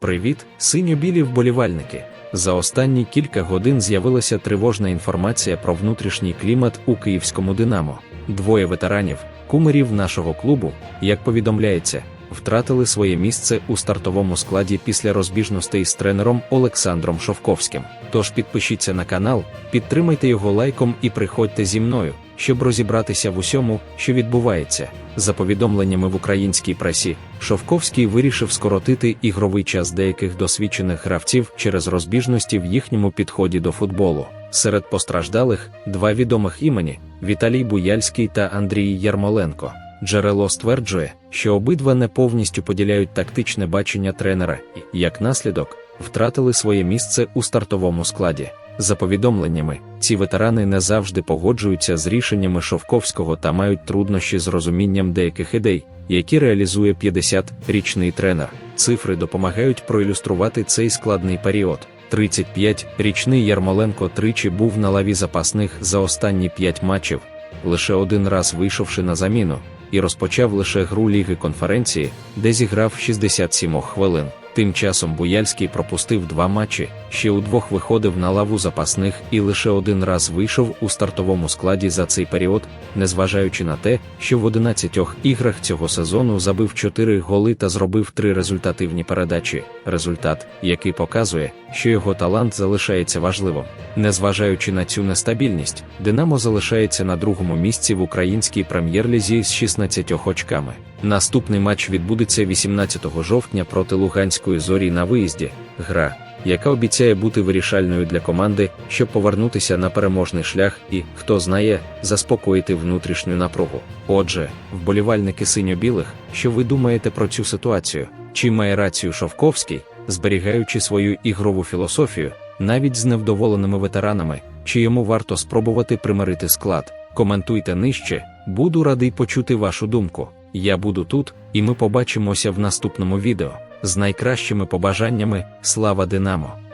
Привіт, синьо-білі вболівальники! За останні кілька годин з'явилася тривожна інформація про внутрішній клімат у київському Динамо. Двоє ветеранів, кумирів нашого клубу, як повідомляється, втратили своє місце у стартовому складі після розбіжностей з тренером Олександром Шовковським. Тож підпишіться на канал, підтримайте його лайком і приходьте зі мною, щоб розібратися в усьому, що відбувається. За повідомленнями в українській пресі, Шовковський вирішив скоротити ігровий час деяких досвідчених гравців через розбіжності в їхньому підході до футболу. Серед постраждалих два відомих імені Віталій Буяльський та Андрій Ярмоленко. Джерело стверджує, що обидва не повністю поділяють тактичне бачення тренера і, як наслідок, втратили своє місце у стартовому складі. За повідомленнями, ці ветерани не завжди погоджуються з рішеннями Шовковського та мають труднощі з розумінням деяких ідей, які реалізує 50-річний тренер. Цифри допомагають проілюструвати цей складний період. 35-річний Ярмоленко тричі був на лаві запасних за останні 5 матчів, лише один раз вийшовши на заміну, і розпочав лише гру Ліги конференції, де зіграв 67 хвилин. Тим часом Буяльський пропустив два матчі, ще у двох виходив на лаву запасних і лише один раз вийшов у стартовому складі за цей період, незважаючи на те, що в 11 іграх цього сезону забив 4 голи та зробив 3 результативні передачі. Результат, який показує, що його талант залишається важливим. Незважаючи на цю нестабільність, Динамо залишається на другому місці в українській прем'єр-лізі з 16 очками. Наступний матч відбудеться 18 жовтня проти Луганської зорі на виїзді. Гра, яка обіцяє бути вирішальною для команди, щоб повернутися на переможний шлях і, хто знає, заспокоїти внутрішню напругу. Отже, вболівальники синьо-білих, що ви думаєте про цю ситуацію? Чи має рацію Шовковський, зберігаючи свою ігрову філософію, навіть з невдоволеними ветеранами, чи йому варто спробувати примирити склад? Коментуйте нижче, буду радий почути вашу думку. Я буду тут, і ми побачимося в наступному відео. З найкращими побажаннями, слава Динамо!